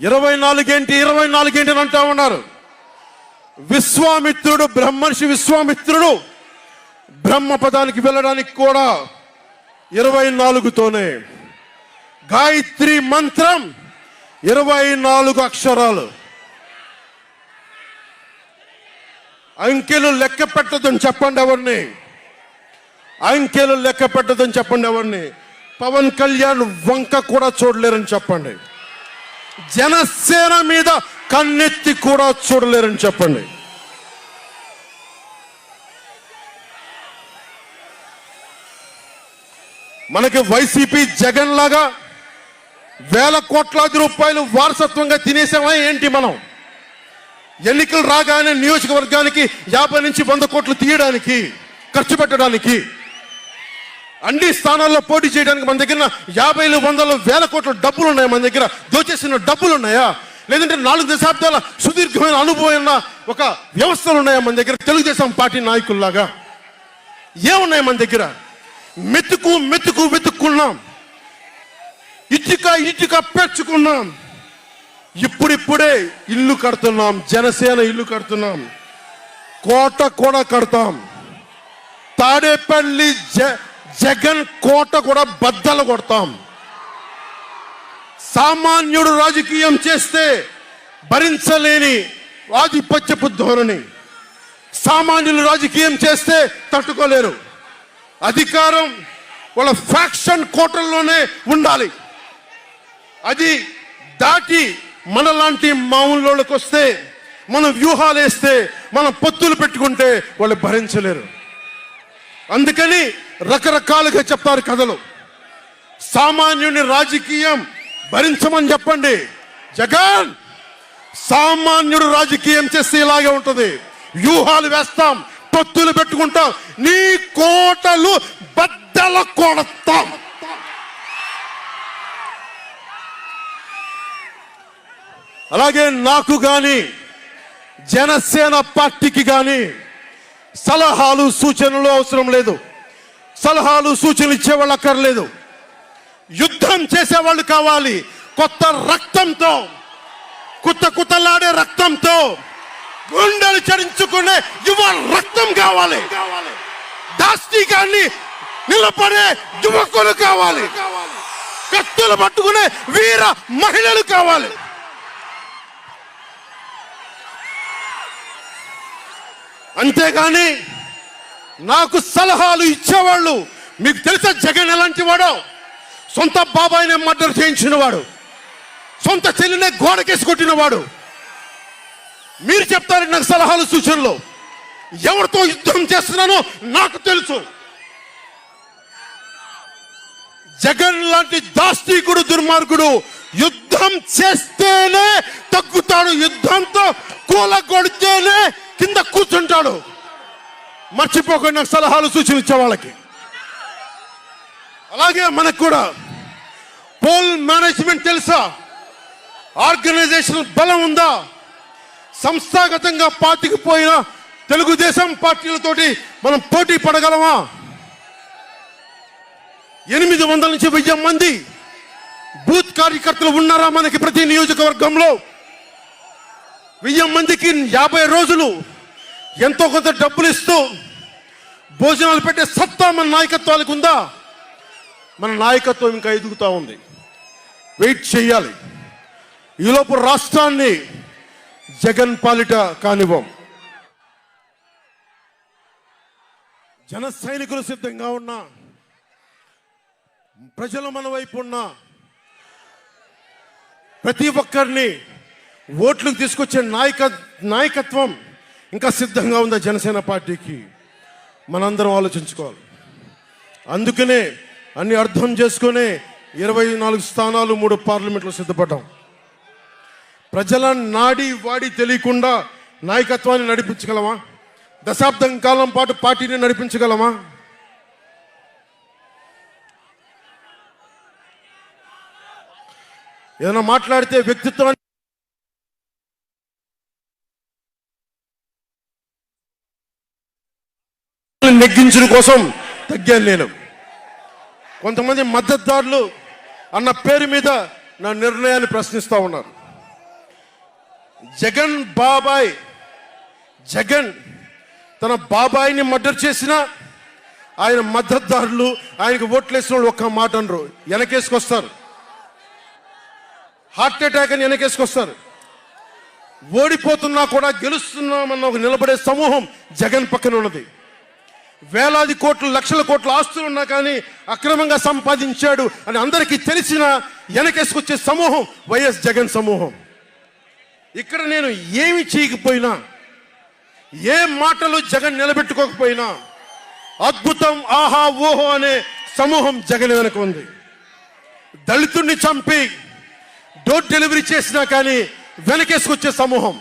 ఇరవై నాలుగేంటి ఇరవై నాలుగేంటి అని అంటా ఉన్నారు. విశ్వామిత్రుడు బ్రహ్మర్షి విశ్వామిత్రుడు బ్రహ్మ పదానికి వెళ్ళడానికి కూడా ఇరవై నాలుగుతోనే. గాయత్రి మంత్రం ఇరవై నాలుగు అక్షరాలు. అంకెలు లెక్క పెట్టదని చెప్పండి ఎవరిని? అంకెలు లెక్క పెట్టదని చెప్పండి ఎవరిని? పవన్ కళ్యాణ్ వంక కూడా చూడలేరని చెప్పండి. జనసేన మీద కన్నెత్తి కూడా చూడలేరని చెప్పండి. మనకి వైసీపీ జగన్ లాగా వేల కోట్లాది రూపాయలు వారసత్వంగా తినేసామా ఏంటి మనం? ఎన్నికలు రాగానే నియోజకవర్గానికి యాభై నుంచి వంద కోట్లు తీయడానికి ఖర్చు పెట్టడానికి అన్ని స్థానాల్లో పోటీ చేయడానికి మన దగ్గర యాభైలు వందలు వేల కోట్ల డబ్బులు ఉన్నాయి మన దగ్గర. దోచేసిన డబ్బులు ఉన్నాయా లేదంటే నాలుగు దశాబ్దాల సుదీర్ఘమైన అనుభవం ఉన్న ఒక వ్యవస్థలు ఉన్నాయా మన దగ్గర? తెలుగుదేశం పార్టీ నాయకుల్లాగా. ఏమున్నాయి మన దగ్గర? మెతుకు మెతుకు వెతుక్కున్నాం. ఇటుక ఇటుక పెంచుకున్నాం ఇప్పుడిప్పుడే ఇల్లు కడుతున్నాం. జనసేన ఇల్లు కడుతున్నాం. కోట కూడా కడతాం. తాడేపల్లి జ- జగన్ కోట కూడా బద్దలు కొడతాం. సామాన్యుడు రాజకీయం చేస్తే భరించలేని ఆధిపత్యపు ధోరణి. సామాన్యులు రాజకీయం చేస్తే తట్టుకోలేరు. అధికారం వాళ్ళ ఫ్యాక్షన్ కోటల్లోనే ఉండాలి. అది దాటి మనలాంటి మామూలులోకి వస్తే మనం వ్యూహాలు వేస్తే మనం పొత్తులు పెట్టుకుంటే వాళ్ళు భరించలేరు. అందుకని రకరకాలుగా చెప్తారు కథలు. సామాన్యుని రాజకీయం భరించమని చెప్పండి. జగన్ సామాన్యుడు రాజకీయం చేస్తే ఇలాగే ఉంటుంది. వ్యూహాలు వేస్తాం పొత్తులు పెట్టుకుంటాం నీ కోటలు బద్దల కొడతాం. అలాగే నాకు గాని జనసేన పార్టీకి గాని సలహాలు సూచనలు అవసరం లేదు. సలహాలు సూచనలు ఇచ్చేవాళ్ళు అక్కర్లేదు. యుద్ధం చేసేవాళ్ళు కావాలి. కొత్త రక్తంతో కుత్త కుత్తలాడే రక్తంతో గుండెలు చరించుకునే యువ రక్తం కావాలి. దాస్తికాన్ని నిలబడే యువకులు కావాలి. కత్తులు పట్టుకునే వీర మహిళలు కావాలి. అంతేగాని నాకు సలహాలు ఇచ్చేవాళ్ళు. మీకు తెలుసా జగన్ ఎలాంటి వాడో? సొంత బాబాయినే మర్డర్ చేయించిన వాడు. సొంత చెల్లినే గోడకేసి కొట్టినవాడు మీరు చెప్తారు నాకు సలహాలు సూచనలు. ఎవరితో యుద్ధం చేస్తున్నానో నాకు తెలుసు. జగన్ లాంటి దాస్తికుడు దుర్మార్గుడు యుద్ధం చేస్తేనే తగ్గుతాడు. యుద్ధంతో కూలగొడితేనే కింద కూర్చుంటాడు. మర్చిపోకుండా సలహాలు సూచనలు ఇచ్చే వాళ్ళకి. అలాగే మనకు కూడా పోల్ మేనేజ్మెంట్ తెలుసా? ఆర్గనైజేషన్ బలం ఉందా? సంస్థాగతంగా పార్టీకి పోయిన తెలుగుదేశం పార్టీలతోటి మనం పోటీ పడగలమా? ఎనిమిది వందల నుంచి వెయ్యి మంది బూత్ కార్యకర్తలు ఉన్నారా మనకి ప్రతి నియోజకవర్గంలో? వెయ్యి మందికి యాభై రోజులు ఎంతో కొంత డబ్బులు ఇస్తూ భోజనాలు పెట్టే సత్తా మన నాయకత్వాలకు ఉందా? మన నాయకత్వం ఇంకా ఎదుగుతా ఉంది. వెయిట్ చేయాలి. ఈలోపు రాష్ట్రాన్ని జగన్ పాలిట కానివ్వం. జన సైనికులు సిద్ధంగా ఉన్నా ప్రజలు మన వైపు ఉన్న ప్రతి ఒక్కరిని ఓట్లకు తీసుకొచ్చే నాయక నాయకత్వం ఇంకా సిద్ధంగా ఉందా జనసేన పార్టీకి? మనందరం ఆలోచించుకోవాలి. అందుకనే అన్ని అర్థం చేసుకునే ఇరవై నాలుగు స్థానాలు మూడు పార్లమెంట్లో సిద్ధపడ్డాం. ప్రజల నాడి వాడి తెలియకుండా నాయకత్వాన్ని నడిపించగలమా? దశాబ్దం కాలం పాటు పార్టీని నడిపించగలమా? ఏదైనా మాట్లాడితే వ్యక్తిత్వాన్ని నెగ్గించడం కోసం తగ్గాను నేను. కొంతమంది మద్దతుదారులు అన్న పేరు మీద నా నిర్ణయాన్ని ప్రశ్నిస్తూ ఉన్నారు. జగన్ బాబాయ్ జగన్ తన బాబాయిని మర్డర్ చేసిన ఆయన మద్దతుదారులు ఆయనకు ఓట్లేసిన వాళ్ళు ఒక్క మాట అనరు. వెనకేసుకొస్తారు. హార్ట్ అటాక్ అని వెనకేసుకొస్తారు. ఓడిపోతున్నా కూడా గెలుస్తున్నామన్న ఒక నిలబడే సమూహం జగన్ పక్కన ఉన్నది. వేలాది కోట్లు లక్షల కోట్ల ఆస్తులు ఉన్నా కానీ అక్రమంగా సంపాదించాడు అని అందరికీ తెలిసిన వెనకేసుకొచ్చే సమూహం వైఎస్ జగన్ సమూహం. ఇక్కడ నేను ఏమి చేయకపోయినా ఏ మాటలు జగన్ నిలబెట్టుకోకపోయినా అద్భుతం ఆహా ఓహో అనే సమూహం జగన్ వెనక ఉంది. దళితుడిని చంపి డోర్ డెలివరీ చేసినా కానీ వెనకేసుకొచ్చే సమూహం.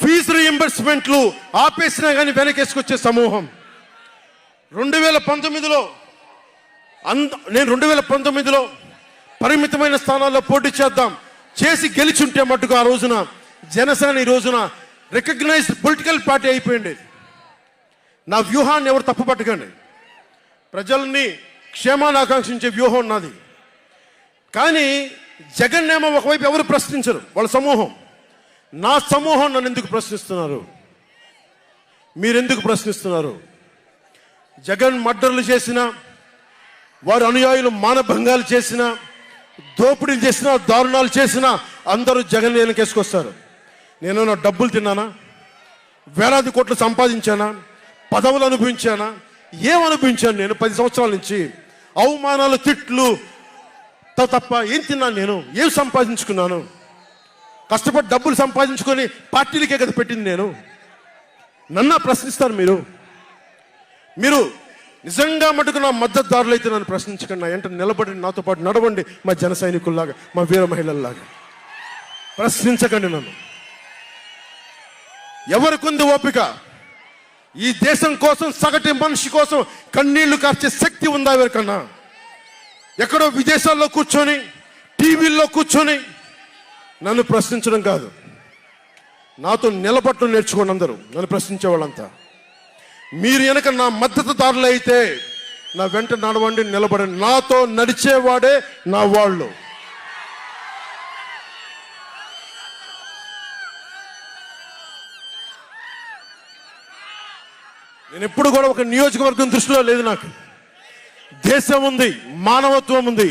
ఫీజు రీఎంబర్స్మెంట్లు ఆపేసినా కానీ వెనకేసుకొచ్చే సమూహం. రెండు వేల పంతొమ్మిదిలో అంద నేను రెండు వేల పంతొమ్మిదిలో పరిమితమైన స్థానాల్లో పోటీ చేద్దాం చేసి గెలిచుంటే మట్టుకు ఆ రోజున జనసేన ఈ రోజున రికగ్నైజ్డ్ పొలిటికల్ పార్టీ అయిపోయింది. నా వ్యూహాన్ని ఎవరు తప్పుపట్టకండి. ప్రజల్ని క్షేమాన్ని ఆకాంక్షించే వ్యూహం నాది. కానీ జగన్ ఏమో ఒకవైపు ఎవరు ప్రశ్నించరు వాళ్ళ సమూహం. నా సమూహం నన్ను ఎందుకు ప్రశ్నిస్తున్నారు? మీరెందుకు ప్రశ్నిస్తున్నారు? జగన్ మర్డర్లు చేసిన వారి అనుయాయులు మానభంగాలు చేసిన దోపిడీలు చేసిన దారుణాలు చేసిన అందరూ జగన్ వెనకేసుకొస్తారు నేను నా డబ్బులు తిన్నానా? వేలాది కోట్లు సంపాదించానా? పదవులు అనుభవించానా? ఏం అనుభవించాను నేను పది సంవత్సరాల నుంచి? అవమానాలు తిట్లు త- తప్ప ఏం తిన్నాను నేను? ఏం సంపాదించుకున్నాను? కష్టపడి డబ్బులు సంపాదించుకొని పార్టీలకే కదా పెట్టింది నేను. నన్నా ప్రశ్నిస్తారు మీరు. మీరు నిజంగా మటుకు నా మద్దతుదారులు అయితే నన్ను ప్రశ్నించకండి. నా వెంట నిలబడి నాతో పాటు నడవండి మా జన సైనికుల్లాగా మా వీర మహిళల్లాగా. ప్రశ్నించకండి నన్ను. ఎవరికుంది ఓపిక? ఈ దేశం కోసం సగటు మనిషి కోసం కన్నీళ్ళు కార్చే శక్తి ఉందా ఎవరికన్నా? ఎక్కడో విదేశాల్లో కూర్చొని టీవీల్లో కూర్చొని నన్ను ప్రశ్నించడం కాదు. నాతో నిలబట్టడం నేర్చుకోండి అందరూ నన్ను ప్రశ్నించే వాళ్ళంతా. మీరు వెనక నా మద్దతుదారులు అయితే నా వెంట నడవండి నిలబడండి. నాతో నడిచేవాడే నా వాళ్ళు. నేను ఎప్పుడు కూడా ఒక నియోజకవర్గం దృష్టిలో లేదు నాకు. దేశం ఉంది మానవత్వం ఉంది.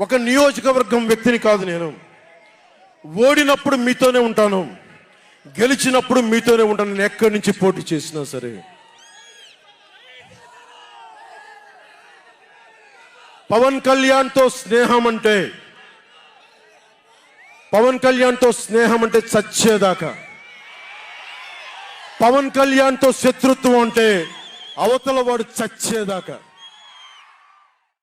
ఒక నియోజకవర్గం వ్యక్తిని కాదు నేను. ఓడినప్పుడు మీతోనే ఉంటాను. గెలిచినప్పుడు మీతోనే ఉంటాను. నేను ఎక్కడి నుంచి పోటీ చేసినా సరే. పవన్ కళ్యాణ్తో స్నేహం అంటే పవన్ కళ్యాణ్తో స్నేహం అంటే చచ్చేదాకా. పవన్ కళ్యాణ్తో శత్రుత్వం అంటే అవతల వాడు చచ్చేదాకా.